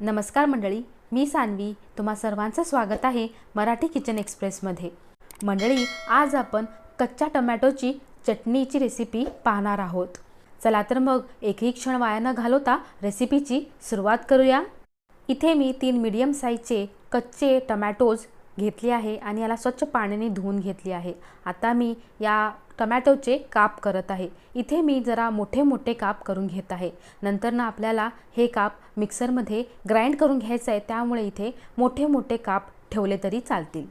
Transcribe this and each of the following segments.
नमस्कार मंडळी मी सानवी. तुम्हा सर्वांचं स्वागत आहे मराठी किचन एक्सप्रेसमध्ये. मंडळी आज आपण कच्च्या टमॅटोची चटणीची रेसिपी पाहणार आहोत. चला तर मग एकही क्षण वाया न घालवता रेसिपीची सुरुवात करूया. इथे मी तीन मीडियम साईजचे कच्चे टमॅटोज घेतली आहे आणि याला स्वच्छ पाण्याने धुवून घेतली आहे. आता मी या टमॅटोचे काप करत आहे. इथे मी जरा मोठे मोठे काप करून घेत आहे. नंतर ना आपल्याला हे काप मिक्सरमध्ये ग्राइंड करून घ्यायचं आहे. त्यामुळे इथे मोठे मोठे काप ठेवले तरी चालतील.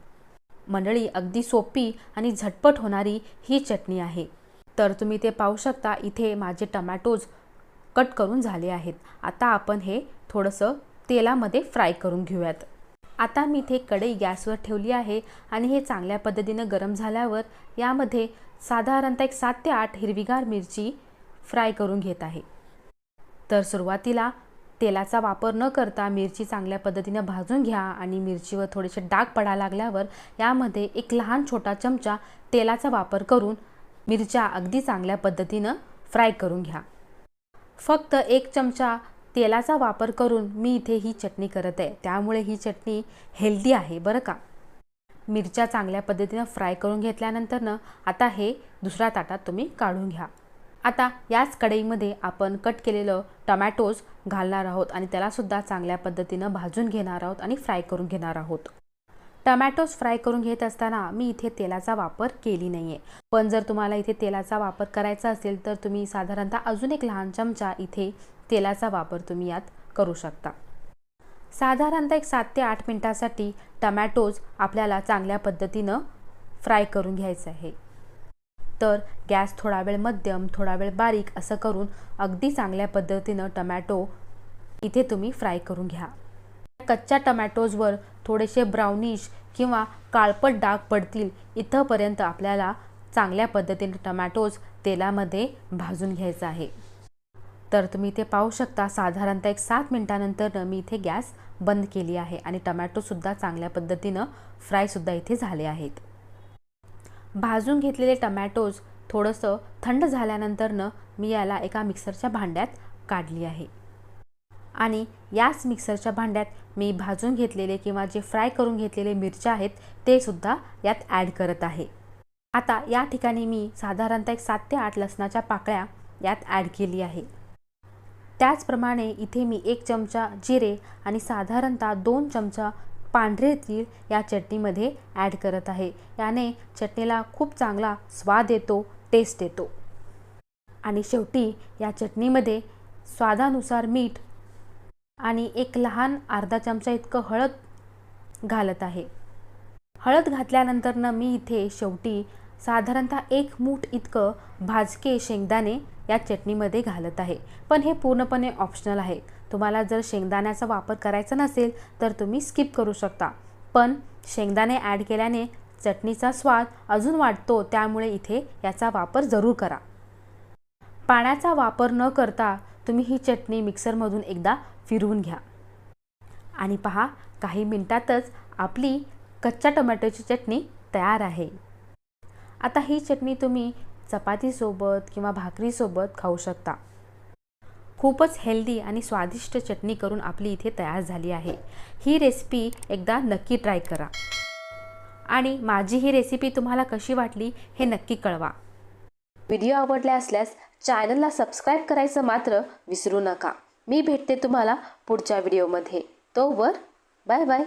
मंडळी अगदी सोपी आणि झटपट होणारी ही चटणी आहे. तर तुम्ही ते पाहू शकता इथे माझे टमॅटोज कट करून झाले आहेत. आता आपण हे थोडंसं तेलामध्ये फ्राय करून घेऊयात. आता मी इथे कढई गॅसवर ठेवली आहे आणि हे चांगल्या पद्धतीनं गरम झाल्यावर यामध्ये साधारणतः एक सात ते आठ हिरवीगार मिरची फ्राय करून घेत आहे. तर सुरुवातीला तेलाचा वापर न करता मिरची चांगल्या पद्धतीनं भाजून घ्या आणि मिरचीवर थोडेसे डाग पडायला लागल्यावर यामध्ये एक लहान छोटा चमचा तेलाचा वापर करून मिरच्या अगदी चांगल्या पद्धतीनं फ्राय करून घ्या. फक्त एक चमचा तेलाचा वापर करून मी इथे ही चटणी करत आहे. त्यामुळे ही चटणी हेल्दी आहे बरं का? मिरच्या चांगल्या पद्धतीनं फ्राय करून घेतल्यानंतरनं आता हे दुसऱ्या ताटात तुम्ही काढून घ्या. आता याच कढईमध्ये आपण कट केलेलं टमॅटोज घालणार आहोत आणि त्यालासुद्धा चांगल्या पद्धतीनं भाजून घेणार आहोत आणि फ्राय करून घेणार आहोत. टमॅटोज फ्राय करून घेत असताना मी इथे तेलाचा वापर केली नाही आहे पण जर तुम्हाला इथे तेलाचा वापर करायचा असेल तर तुम्ही साधारणतः अजून एक लहान चमचा इथे तेलाचा वापर तुम्ही यात करू शकता. साधारणतः एक सात ते आठ मिनटासाठी टमॅटोज आपल्याला चांगल्या पद्धतीनं फ्राय करून घ्यायचं आहे. तर गॅस थोडा वेळ मध्यम थोडा वेळ बारीक असं करून अगदी चांगल्या पद्धतीनं टमॅटो इथे तुम्ही फ्राय करून घ्या. कच्च्या टमॅटोजवर थोडेसे ब्राउनिश किंवा काळपट डाग पडतील. इथंपर्यंत आपल्याला चांगल्या पद्धतीने टमॅटोज तेलामध्ये भाजून घ्यायचं आहे. तर तुम्ही इथे पाहू शकता साधारणतः एक सात मिनटानंतर मी इथे गॅस बंद केली आहे आणि टमॅटोसुद्धा चांगल्या पद्धतीनं फ्रायसुद्धा इथे झाले आहेत. भाजून घेतलेले टमॅटोज थोडंसं थंड झाल्यानंतरनं मी याला एका मिक्सरच्या भांड्यात काढली आहे. आणि याच मिक्सरच्या भांड्यात मी भाजून घेतलेले किंवा जे फ्राय करून घेतलेले मिरच्या आहेत ते सुद्धा यात ॲड करत आहे. आता या ठिकाणी मी साधारणतः एक सात ते आठ लसणाच्या पाकळ्या यात ॲड केली आहे. त्याचप्रमाणे इथे मी एक चमचा जिरे आणि साधारणतः दोन चमचा पांढरे तीळ या चटणीमध्ये ॲड करत आहे. याने चटणीला खूप चांगला स्वाद येतो टेस्ट येतो. आणि शेवटी या चटणीमध्ये स्वादानुसार मीठ आणि एक लहान अर्धा चमचा इतकं हळद घालत आहे. हळद घातल्यानंतरनं मी इथे शेवटी साधारणतः एक मूठ इतकं भाजके शेंगदाणे या चटणीमध्ये घालत आहे. पण हे पूर्णपणे ऑप्शनल आहे. तुम्हाला जर शेंगदाण्याचा वापर करायचा नसेल तर तुम्ही स्किप करू शकता. पण शेंगदाणे ॲड केल्याने चटणीचा स्वाद अजून वाढतो त्यामुळे इथे याचा वापर जरूर करा. पाण्याचा वापर न करता तुम्ही ही चटणी मिक्सरमधून एकदा फिरवून घ्या. आणि पहा काही मिनटातच आपली कच्च्या टोमॅटोची चटणी तयार आहे. आता ही चटणी तुम्ही चपातीसोबत किंवा भाकरीसोबत खाऊ शकता. खूपच हेल्दी आणि स्वादिष्ट चटणी करून आपली इथे तयार झाली आहे. ही रेसिपी एकदा नक्की ट्राय करा. आणि माझी ही रेसिपी तुम्हाला कशी वाटली हे नक्की कळवा. व्हिडिओ आवडला असल्यास चॅनलला सबस्क्राईब करायचं मात्र विसरू नका. मी भेटते तुम्हाला पुढच्या व्हिडिओमध्ये. तोवर बाय बाय.